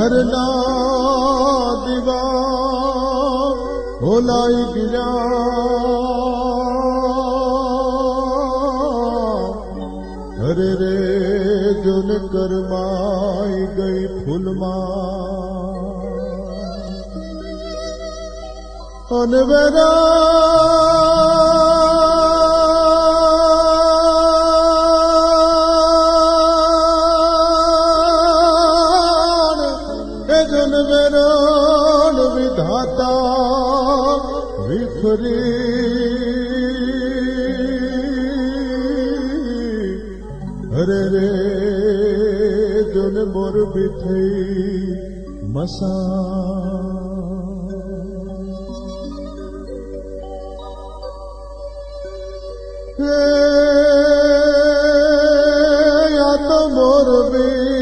ઘરના દીવા ઓલાઈ ગયા અરે રે જોન કરમાઈ ગઈ ફૂલમાં. અનવેરાણ বেরোন বিধাতা বিফরি রে রে জন মোর বিথই মসা মোর মরবে